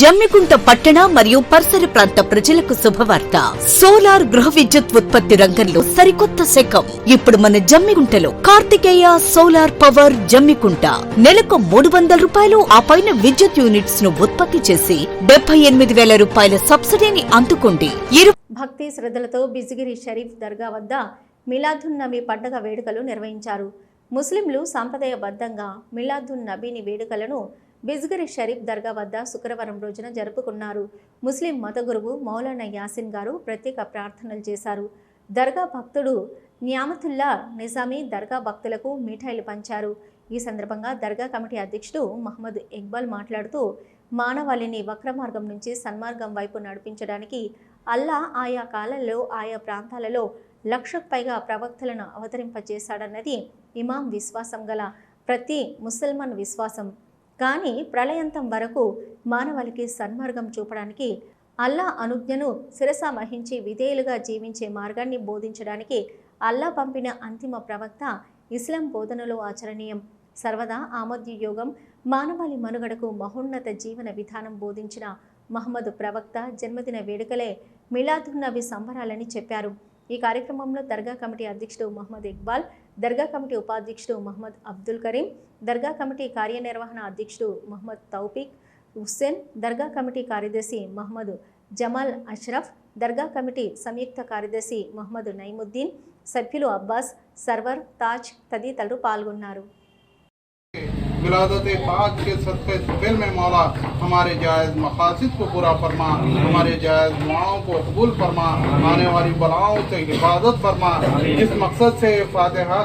జమ్మికుంట పట్టణ మరియు పరిసర ప్రాంత ప్రజలకు శుభవార్త. సోలార్ గృహ విద్యుత్ ఉత్పత్తి రంగంలో సరికొత్త శకం. ఇప్పుడు మన జమ్మికుంటలో కార్తికేయ సోలార్ పవర్ జమ్మికుంట. నెలకు మూడు వందల రూపాయలు ఆ పైన విద్యుత్ యూనిట్స్ను ఉత్పత్తి చేసి డెబ్బై ఎనిమిది వేల రూపాయల సబ్సిడీని అందుకోండి. భక్తి శ్రద్ధలతో బిజిగిరి షరీఫ్ దర్గా వద్ద మిలాదున్ నబీ పండగ వేడుకలు నిర్వహించారు. ముస్లింలు సాంప్రదాయబద్ధంగా మిలాదున్ నబీని వేడుకలను బిజ్గరి షరీఫ్ దర్గా వద్ద శుక్రవారం రోజున జరుపుకున్నారు. ముస్లిం మత గురువు మౌలానా యాసిన్ గారు ప్రత్యేక ప్రార్థనలు చేశారు. దర్గా భక్తుడు న్యామతుల్లా నిజామీ దర్గా భక్తులకు మిఠాయిలు పంచారు. ఈ సందర్భంగా దర్గా కమిటీ అధ్యక్షుడు మహమ్మద్ ఇక్బాల్ మాట్లాడుతూ మానవాళిని వక్ర మార్గం నుంచి సన్మార్గం వైపు నడిపించడానికి అల్లా ఆయా కాలంలో ఆయా ప్రాంతాలలో లక్షకు పైగా ప్రవక్తలను అవతరింపజేశాడన్నది ఇమాం విశ్వాసం గల ప్రతి ముసల్మాన్ విశ్వాసం. కానీ ప్రళయంతం వరకు మానవాళికి సన్మార్గం చూపడానికి అల్లా అనుజ్ఞను శిరస వహించి విధేయులుగా జీవించే మార్గాన్ని బోధించడానికి అల్లా పంపిన అంతిమ ప్రవక్త ఇస్లాం బోధనలో ఆచరణీయం. సర్వదా ఆమోద్యయోగం మానవాళి మనుగడకు మహోన్నత జీవన విధానం బోధించిన మహమ్మద్ ప్రవక్త జన్మదిన వేడుకలే మిలాదున్నవి సంబరాలని చెప్పారు. ఈ కార్యక్రమంలో దర్గా కమిటీ అధ్యక్షుడు మహమ్మద్ ఇక్బాల్ దర్గా కమిటీ ఉపాధ్యక్షుడు మహమ్మద్ అబ్దుల్ కరీం దర్గా కమిటీ కార్యనిర్వహణ అధ్యక్షుడు మహమ్మద్ తౌఫీక్ హుస్సేన్ దర్గా కమిటీ కార్యదర్శి మహమ్మద్ జమాల్ అష్రఫ్ దర్గా కమిటీ సంయుక్త కార్యదర్శి మహమ్మద్ నైముద్దీన్ సభ్యులు అబ్బాస్ సర్వర్ తాజ్ తదితరులు పాల్గొన్నారు. विलादत पाक के सदक़े फिर में मौला, हमारे जायज़ मकासद को पूरा फरमा, हमारे जायज़ दुआओं को कबूल फरमा, आने वाली बलाओं से हिफाजत फरमा, जिस मकसद से फातिहा